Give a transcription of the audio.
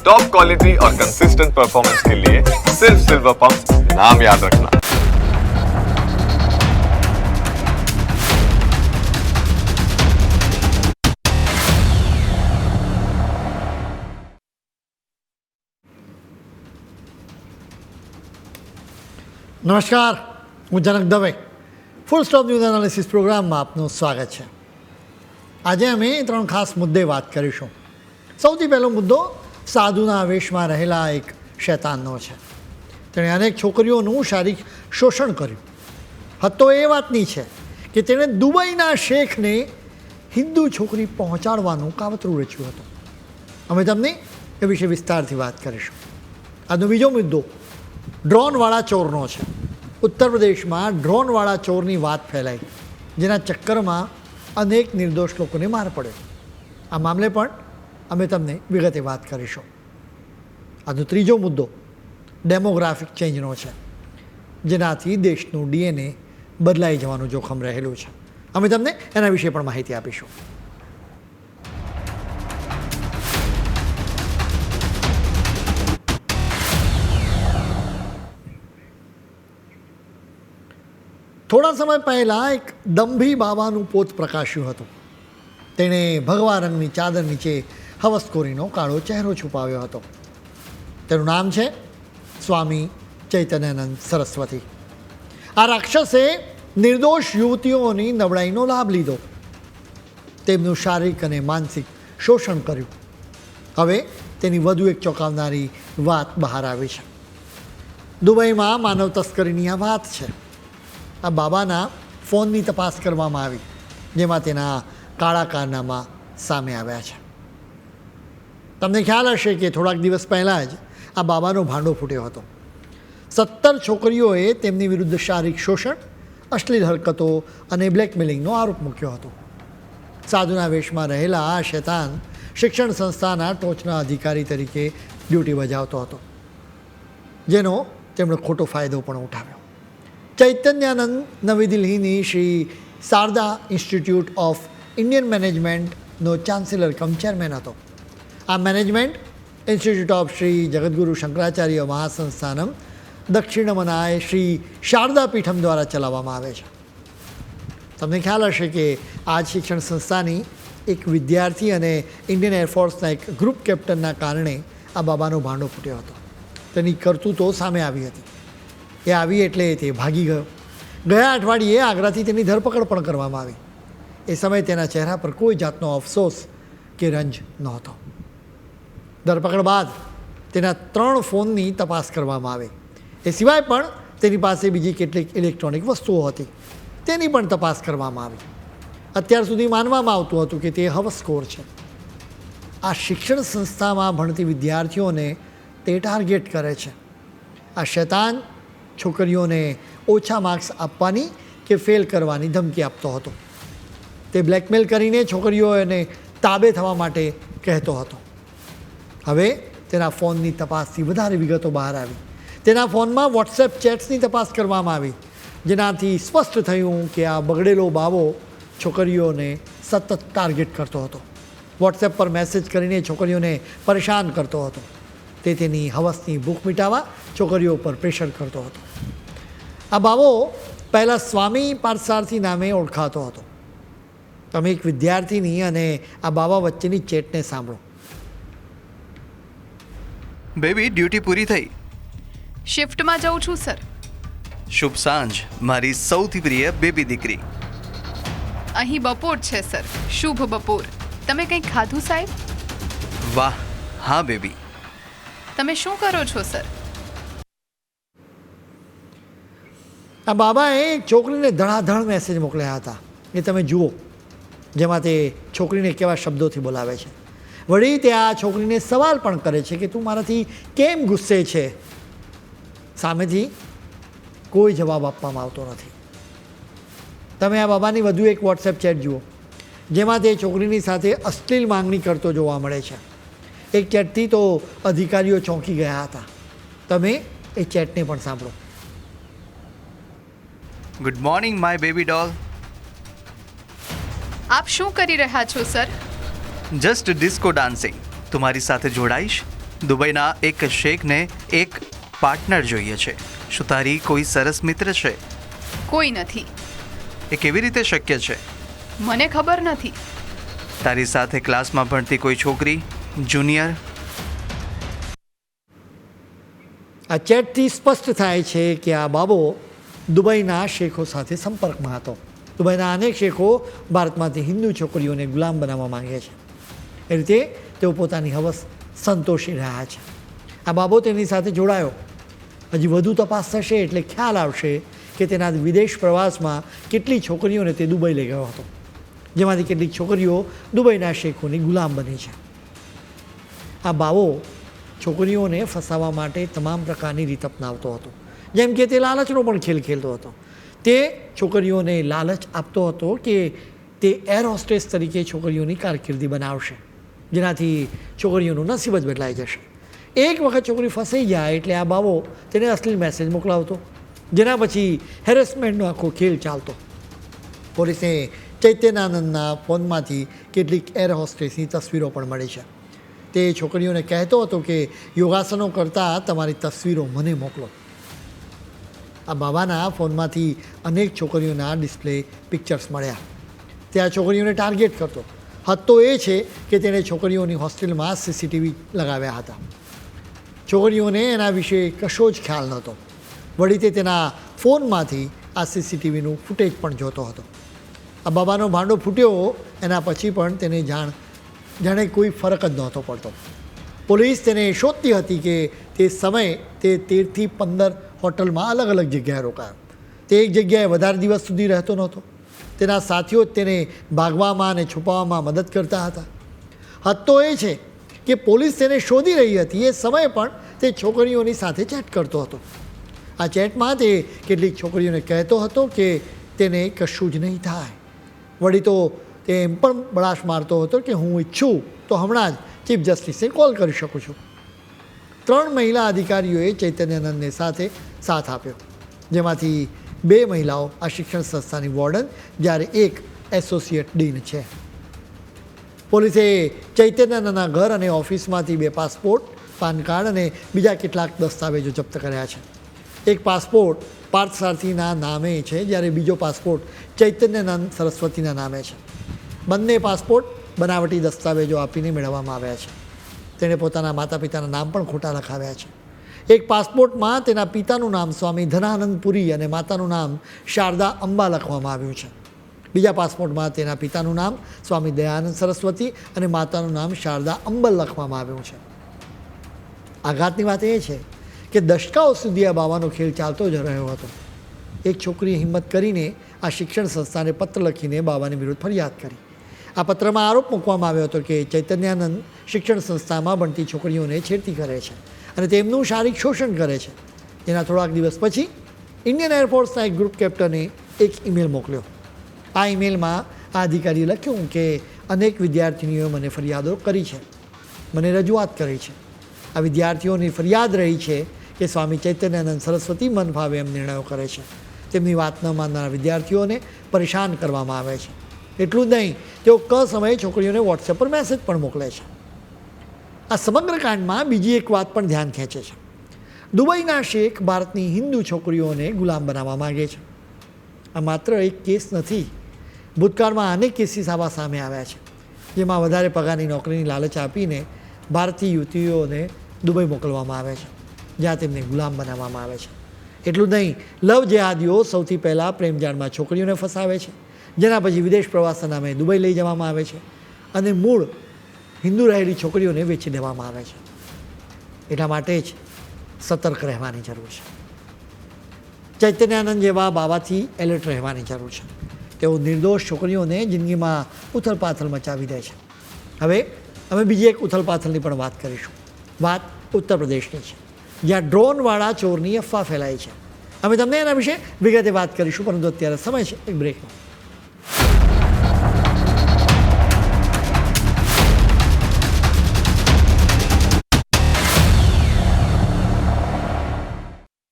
Top quality और consistent performance के लिए सिर्फ सिल्वर पंप नाम याद रखना નમસ્કાર હું Janak Dave full stop news analysis પ્રોગ્રામમાં આપનું સ્વાગત છે આજે અમે ત્રણ ખાસ મુદ્દે વાત કરીશું સૌથી પહેલો મુદ્દો સાધુના વેશમાં રહેલા એક શૈતાનનો છે. તેણે અનેક છોકરીઓનું શારીરિક શોષણ કર્યું. હતો એ વાતની છે કે તેણે દુબઈના શેખને હિન્દુ છોકરી પહોંચાડવાનું કાવતરું રચ્યું હતું. અમે તમને એ વિશે વિસ્તારથી વાત કરીશું. આજનો બીજો મુદ્દો, ડ્રોનવાળા ચોરનો છે. ઉત્તર પ્રદેશમાં ડ્રોનવાળા ચોરની વાત ફેલાઈ, જેના ચક્કરમાં અનેક નિર્દોષ લોકોને માર પડ્યો. આ મામલે પણ અમે તમને વિગતે વાત કરીશું. આજનો ત્રીજો મુદ્દો ડેમોગ્રાફિક ચેન્જનો છે, જેનાથી દેશનું ડીએનએ બદલાઈ જવાનું જોખમ રહેલું છે. અમે તમને એના વિશે પણ માહિતી આપીશું. થોડા સમય પહેલાં એક દંભી બાબાનું પોત પ્રકાશ્યું હતું. તેણે ભગવા રંગની ચાદર નીચે હવસખોરીનો કાળો ચહેરો છુપાવ્યો હતો. તેનું નામ છે સ્વામી ચૈતન્યાનંદ સરસ્વતી. આ રાક્ષસે નિર્દોષ યુવતીઓની નબળાઈનો લાભ લીધો. તેમનું શારીરિક અને માનસિક શોષણ કર્યું. હવે તેની વધુ એક ચોંકાવનારી વાત બહાર આવી છે. દુબઈમાં માનવ તસ્કરીની આ વાત છે. આ બાબાના ફોનની તપાસ કરવામાં આવી, જેમાં તેના કાળા કારનામા સામે આવ્યા છે. તમને ખ્યાલ હશે કે થોડાક દિવસ પહેલાં જ આ બાબાનો ભાંડો ફૂટ્યો હતો. સત્તર છોકરીઓએ તેમની વિરુદ્ધ શારીરિક શોષણ, અશ્લીલ હરકતો અને બ્લેકમેલિંગનો આરોપ મૂક્યો હતો. સાધુના વેશમાં રહેલા આ શેતાન શિક્ષણ સંસ્થાના ટોચના અધિકારી તરીકે ડ્યુટી બજાવતો હતો, જેનો તેમણે ખોટો ફાયદો પણ ઉઠાવ્યો. ચૈતન્યાનંદ, નવી દિલ્હીની Shri Sharada institute of Indian મેનેજમેન્ટનો chancellor cum chairman હતો. આ management institute of Shri Jagadguru Shankaracharya Mahasamsthanam Dakshinamnaya Shri Sharada Peetham દ્વારા ચલાવવામાં આવે છે. તમને ખ્યાલ હશે કે આ શિક્ષણ સંસ્થાની એક વિદ્યાર્થી અને ઇન્ડિયન એરફોર્સના એક ગ્રુપ કેપ્ટનના કારણે આ બાબાનો ભાંડો ફૂટ્યો હતો. તેની કરતૂતો સામે આવી હતી. એ આવી એટલે તે ભાગી ગયો. ગયા અઠવાડિયે આગ્રાથી તેની ધરપકડ પણ કરવામાં આવી. એ સમયે તેના ચહેરા પર કોઈ જાતનો અફસોસ કે રંજ નહોતો. ધરપકડ બાદ તેના ત્રણ ફોનની તપાસ કરવામાં આવી. એ સિવાય પણ તેની પાસે બીજી કેટલીક ઇલેક્ટ્રોનિક વસ્તુઓ હતી. તેની પણ તપાસ કરવામાં આવી. અત્યાર સુધી માનવામાં આવતું હતું કે તે હવસ્કોર છે. આ શિક્ષણ સંસ્થામાં ભણતી વિદ્યાર્થીઓને તે ટાર્ગેટ કરે છે. આ શૈતાન છોકરીઓને ઓછા માર્ક્સ આપવાની કે ફેલ કરવાની ધમકી આપતો હતો. તે બ્લેકમેલ કરીને છોકરીઓને તાબે થવા માટે કહેતો હતો. હવે તેના ફોનની તપાસથી વધારે વિગતો બહાર આવી. તેના ફોનમાં વોટ્સએપ ચેટ્સની તપાસ કરવામાં આવી, જેનાથી સ્પષ્ટ થયું કે આ બગડેલો બાવો છોકરીઓને સતત ટાર્ગેટ કરતો હતો. વોટ્સએપ પર મેસેજ કરીને છોકરીઓને પરેશાન કરતો હતો. તે તેની હવસની ભૂખ મિટાવવા છોકરીઓ પર પ્રેશર કરતો હતો. આ બાવો પહેલાં સ્વામી પારસારથી નામે ઓળખાતો હતો. તમે એક વિદ્યાર્થીની અને આ બાવા વચ્ચેની ચેટને સાંભળો. બેબી ડ્યુટી પૂરી થઈ? શિફ્ટમાં જઉં છું સર. શુભ સાંજ. મારી સૌથી પ્રિય બેબી દીકરી. અહીં બપોર છે સર. શુભ બપોર. તમે કંઈ ખાધું સાહેબ? વાહ. હા બેબી. તમે શું કરો છો સર? આ બાબાએ એક છોકરીને ધડાધડ મેસેજ મોકલ્યા હતા. એ તમે જુઓ જેમાં તે છોકરીને કેવા શબ્દોથી બોલાવે છે. વળી તે આ છોકરીને સવાલ પણ કરે છે કે તું મારાથી કેમ ગુસ્સે છે? સામેથી કોઈ જવાબ આપવામાં આવતો નથી. તમે આ બાબાની વધુ એક વોટ્સએપ ચેટ જુઓ જેમાં તે છોકરીની સાથે અશ્લીલ માંગણી કરતો જોવા મળે છે. એક ચેટથી તો અધિકારીઓ ચોંકી ગયા હતા. તમે એ ચેટને પણ સાંભળો. Good morning my baby doll આપ શું કરી રહ્યા છો સર? Just disco dancing. તમારી સાથે જોડાઈશ. દુબઈના એક શેખને એક પાર્ટનર જોઈએ છે. શું તારી કોઈ સરસ મિત્ર છે? કોઈ નથી. એ કેવી રીતે શક્ય છે? મને ખબર નથી. તારી સાથે ક્લાસમાં ભણતી કોઈ છોકરી? જુનિયર? આ ચેટથી સ્પષ્ટ થાય છે કે આ બાબો દુબઈના શેખો સાથે સંપર્કમાં હતો. દુબઈના અનેક શેખો ભારતમાંથી હિન્દુ છોકરીઓને ગુલામ બનાવવા માંગે છે. એ રીતે તેઓ પોતાની હવસ સંતોષી રહ્યા છે. આ બાબો તેની સાથે જોડાયો. હજી વધુ તપાસ થશે એટલે ખ્યાલ આવશે કે તેના વિદેશ પ્રવાસમાં કેટલી છોકરીઓને તે દુબઈ લઈ ગયો હતો. જેમાંથી કેટલીક છોકરીઓ દુબઈના શેખોની ગુલામ બની છે. આ બાવો છોકરીઓને ફસાવવા માટે તમામ પ્રકારની રીત અપનાવતો હતો. જેમ કે તે લાલચનો પણ ખેલ ખેલતો હતો. તે છોકરીઓને લાલચ આપતો હતો કે તે એર હોસ્ટેસ તરીકે છોકરીઓની કારકિર્દી બનાવશે. જેનાથી છોકરીઓનું નસીબ જ બદલાઈ જશે. એક વખત છોકરી ફસાઈ જાય એટલે આ બાવો તેને અશ્લીલ મેસેજ મોકલાવતો, જેના પછી હેરેસમેન્ટનો આખો ખેલ ચાલતો. પોલીસને ચૈત્યનાનંદના ફોનમાંથી કેટલીક એર હોસ્ટેસની તસવીરો પણ મળી છે. તે છોકરીઓને કહેતો હતો કે, યોગાસનો કરતાં તમારી તસવીરો મને મોકલો. આ બાબાના ફોનમાંથી અનેક છોકરીઓના ડિસ્પ્લે પિક્ચર્સ મળ્યા. તે આ છોકરીઓને ટાર્ગેટ કરતો. હદ તો એ છે કે તેણે છોકરીઓની હોસ્ટેલમાં સીસીટીવી લગાવ્યા હતા. છોકરીઓને એના વિશે કશો જ ખ્યાલ નહોતો. વળી તે તેના ફોનમાંથી આ સીસીટીવીનું ફૂટેજ પણ જોતો હતો. આ બાબાનો ભાંડો ફૂટ્યો એના પછી પણ તેને જાણ, જાણે કોઈ ફરક જ નહોતો પડતો. પોલીસ તેને શોધતી હતી કે તે સમયે તે તેરથી પંદર હોટલમાં અલગ અલગ જગ્યાએ રોકાયો. તે એક જગ્યાએ વધારે દિવસ સુધી રહેતો નહોતો. તેના સાથીઓ જ તેને ભાગવામાં અને છુપાવવામાં મદદ કરતા હતા. હદ તો એ છે કે પોલીસ તેને શોધી રહી હતી. એ સમયે પણ તે છોકરીઓની સાથે ચેટ કરતો હતો. આ ચેટમાં તે કેટલીક છોકરીઓને કહેતો હતો કે તેને કશું જ નહીં થાય. વળી તો તે એમ પણ બળાશ મારતો હતો કે હું ઈચ્છું તો હમણાં જ ચીફ જસ્ટિસને કોલ કરી શકું છું. ત્રણ મહિલા અધિકારીઓએ ચૈતન્યાનંદને સાથે સાથ આપ્યો. જેમાંથી બે મહિલાઓ આ શિક્ષણ સંસ્થાની વોર્ડન, જ્યારે એક એસોસિએટ ડીન છે. પોલીસે ચૈતન્યના ઘર અને ઓફિસમાંથી બે પાસપોર્ટ, પાન કાર્ડ અને બીજા કેટલાક દસ્તાવેજો જપ્ત કર્યા છે. એક પાસપોર્ટ પાર્થસારથીના નામે છે, જ્યારે બીજો પાસપોર્ટ ચૈતન્યાનંદ સરસ્વતીના નામે છે. બંને પાસપોર્ટ બનાવટી દસ્તાવેજો આપીને મેળવવામાં આવ્યા છે. તેણે પોતાના માતા પિતાના નામ પણ ખોટા લખાવ્યા છે. એક પાસપોર્ટમાં તેના પિતાનું નામ સ્વામી ધનાનંદ પુરી અને માતાનું નામ શારદા અંબા લખવામાં આવ્યું છે. બીજા પાસપોર્ટમાં તેના પિતાનું નામ સ્વામી દયાનંદ સરસ્વતી અને માતાનું નામ શારદા અંબલ લખવામાં આવ્યું છે. આઘાતની વાત એ છે કે દશકાઓ સુધી આ બાવાનો ખેલ ચાલતો જ રહ્યો હતો. એક છોકરીએ હિંમત કરીને આ શિક્ષણ સંસ્થાને પત્ર લખીને બાબાની વિરુદ્ધ ફરિયાદ કરી. આ પત્રમાં આરોપ મૂકવામાં આવ્યો હતો કે ચૈતન્યાનંદ શિક્ષણ સંસ્થામાં ભણતી છોકરીઓને છેડતી કરે છે. અને તેમનું શારીરિક શોષણ કરે છે. એના થોડાક દિવસ પછી ઇન્ડિયન એરફોર્સના એક ગ્રુપ કેપ્ટને એક ઈમેલ મોકલ્યો. આ ઈમેલમાં આ અધિકારીએ લખ્યું કે અનેક વિદ્યાર્થીનીઓએ મને ફરિયાદો કરી છે. મને રજૂઆત કરી છે. આ વિદ્યાર્થીઓની ફરિયાદ રહી છે કે સ્વામી ચૈતન્યાનંદ સરસ્વતી મન ભાવે એમ નિર્ણયો કરે છે. તેમની વાત ન માનનારા વિદ્યાર્થીઓને પરેશાન કરવામાં આવે છે. એટલું જ નહીં, તેઓ ક સમયે છોકરીઓને વોટ્સએપ પર મેસેજ પણ મોકલે છે. આ સમગ્ર કાંડમાં બીજી એક વાત પણ ધ્યાન ખેંચે છે. દુબઈના શેખ ભારતની હિન્દુ છોકરીઓને ગુલામ બનાવવા માગે છે. આ માત્ર એક કેસ નથી, ભૂતકાળમાં અનેક કેસીસ આવા સામે આવ્યા છે, જેમાં વધારે પગારની નોકરીની લાલચ આપીને ભારતીય યુવતીઓને દુબઈ મોકલવામાં આવે છે, જ્યાં તેમને ગુલામ બનાવવામાં આવે છે. એટલું નહીં, લવ જેહાદીઓ સૌથી પહેલાં પ્રેમજાળમાં છોકરીઓને ફસાવે છે, જેના પછી વિદેશ પ્રવાસના નામે દુબઈ લઈ જવામાં આવે છે અને મૂળ હિન્દુ રહેલી છોકરીઓને વેચી દેવામાં આવે છે. એટલા માટે જ સતર્ક રહેવાની જરૂર છે. ચૈતન્યાનંદ જેવા બાબાથી એલર્ટ રહેવાની જરૂર છે. તેઓ નિર્દોષ છોકરીઓને જિંદગીમાં ઉથલપાથલ મચાવી દે છે. હવે અમે બીજી એક ઉથલપાથલની પણ વાત કરીશું. વાત ઉત્તર પ્રદેશની છે. જ્યાં ડ્રોનવાળા ચોરની અફવા ફેલાય છે. અમે તમને એના વિશે વિગતે વાત કરીશું, પરંતુ અત્યારે સમય છે, એક બ્રેકનો